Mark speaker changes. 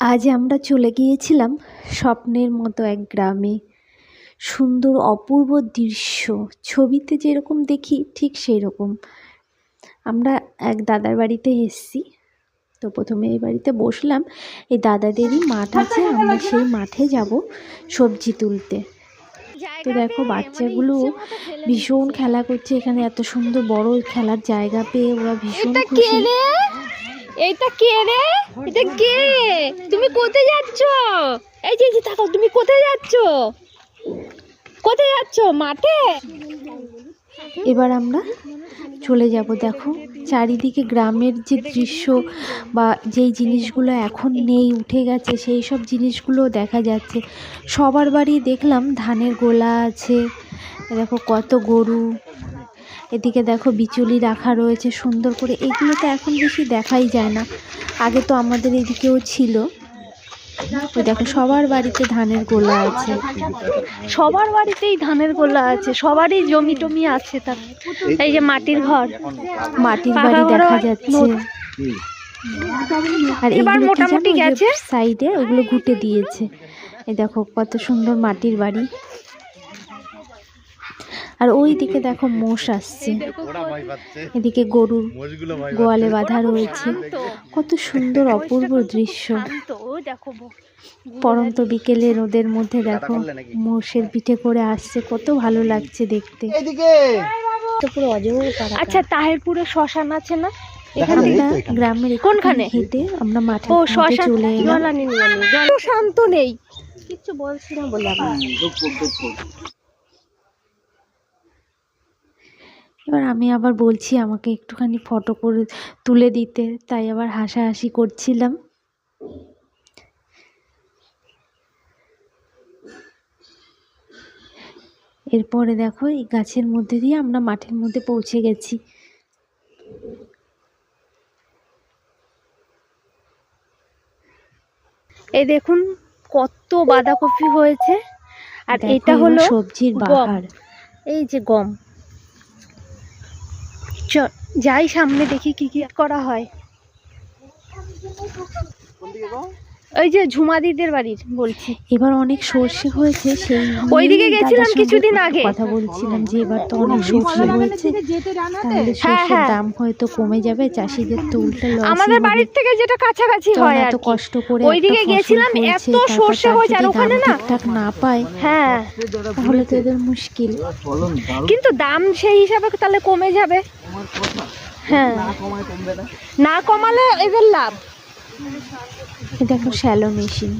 Speaker 1: আজ আমরা চলে গিয়েছিলাম স্বপ্নের মতো এক গ্রামে। সুন্দর অপূর্ব দৃশ্য ছবিতে যেরকম দেখি ঠিক সেই রকম আমরা এক দাদার বাড়িতে এসেছি তো প্রথমে এই বাড়িতে বসলাম। এই দাদাদেরই মাঠ আছে আমরা সেই মাঠে যাব সবজি তুলতে। তো দেখো বাচ্চাগুলো ভীষণ খেলা করছে এখানে এত সুন্দর বড় খেলার জায়গা পেয়ে ওরা ভীষণ খুশি।
Speaker 2: এইটা কে রে? এটা কে? তুমি কোথায় যাচ্ছ? এই যে তাকাও, তুমি কোথায় যাচ্ছ? কোথায় যাচ্ছ? মাঠে?
Speaker 1: এবার আমরা চলে যাব, দেখো। চারিদিকে গ্রামের যে দৃশ্য বা যেই জিনিসগুলো এখন নেই, উঠে গেছে, সেই সব জিনিসগুলো দেখা যাচ্ছে। সবার বাড়ি দেখলাম, ধানের গোলা আছে, দেখো কত গরু। এদিকে দেখো বিচুলি রাখা রয়েছে সুন্দর করে। এগুলো তো এখন বেশি দেখাই যায় না। আগে তো আমাদের এদিকেও ছিল। ওই দেখো সবার বাড়িতে ধানের গোলা আছে।
Speaker 2: সবার বাড়িতেই ধানের গোলা আছে। সবারই জমি টমি আছে তার। এই যে মাটির ঘর।
Speaker 1: মাটির বাড়ি দেখা যাচ্ছে। আর
Speaker 2: এবার
Speaker 1: এগুলো
Speaker 2: মোটামুটি গেছে।
Speaker 1: সাইডে ওগুলো ঘুটে দিয়েছে। এই দেখো কত সুন্দর মাটির বাড়ি। আর ওই দিকে দেখো মোষ আসছে। এদিকে গরুর গোয়ালে বাঁধা রয়েছে। কত সুন্দর অপূর্ব দৃশ্য। পরন্ত বিকেলে রোদের মধ্যে দেখো মোষের পিঠে করে আসছে। কত ভালো লাগছে দেখতে।
Speaker 2: আচ্ছা তাহেরপুরে শ্মশান আছে না? এখান? থেকে
Speaker 1: গ্রামের
Speaker 2: কোনখানে?
Speaker 1: হেঁটে আমরা মাঠের
Speaker 2: ও শ্মশান
Speaker 1: চলে
Speaker 2: শান্ত নেই। কিচ্ছু বলছি না বলে আবার
Speaker 1: এবার আমি আবার বলছি আমাকে একটুখানি ফটো করে তুলে দিতে তাই আবার হাসাহাসি করছিলাম। এরপরে দেখো এই গাছের মধ্যে দিয়ে আমরা মাঠের মধ্যে পৌঁছে গেছি।
Speaker 2: এই দেখুন কত বাঁধাকপি হয়েছে। আর এটা হলো
Speaker 1: সবজির। বাহার।
Speaker 2: এই যে গম। যাই সামনে দেখি কি কি করা হয় ওই যে ঝুমাদিদের বাড়ির বলছি
Speaker 1: এবার অনেক সর্ষে হয়েছে সেই
Speaker 2: ওইদিকে গেছিলাম কিছুদিন আগে।
Speaker 1: কথা বলছিলাম যে এবার তো অনেক সর্ষে হয়েছে তাহলে
Speaker 2: হ্যাঁ,
Speaker 1: সর্ষের
Speaker 2: হ্যাঁ।
Speaker 1: দাম হয়তো কমে যাবে চাষিদের তো উল্টে লস
Speaker 2: আমাদের বাড়ির থেকে যেটা কাছাকাছি হয় আর
Speaker 1: এত
Speaker 2: কি।
Speaker 1: কষ্ট করে
Speaker 2: ওইদিকে গেছিলাম, এত সর্ষে হয়েছে, আর ওখানে না?
Speaker 1: ঠিকঠাক না পায়
Speaker 2: হ্যাঁ
Speaker 1: তাহলে তো এদের মুশকিল
Speaker 2: কিন্তু দাম সেই হিসাবে তাহলে কমে যাবে হ্যাঁ। না কমালে এদের লাভ।
Speaker 1: এটা একটা শ্যালো মেশিন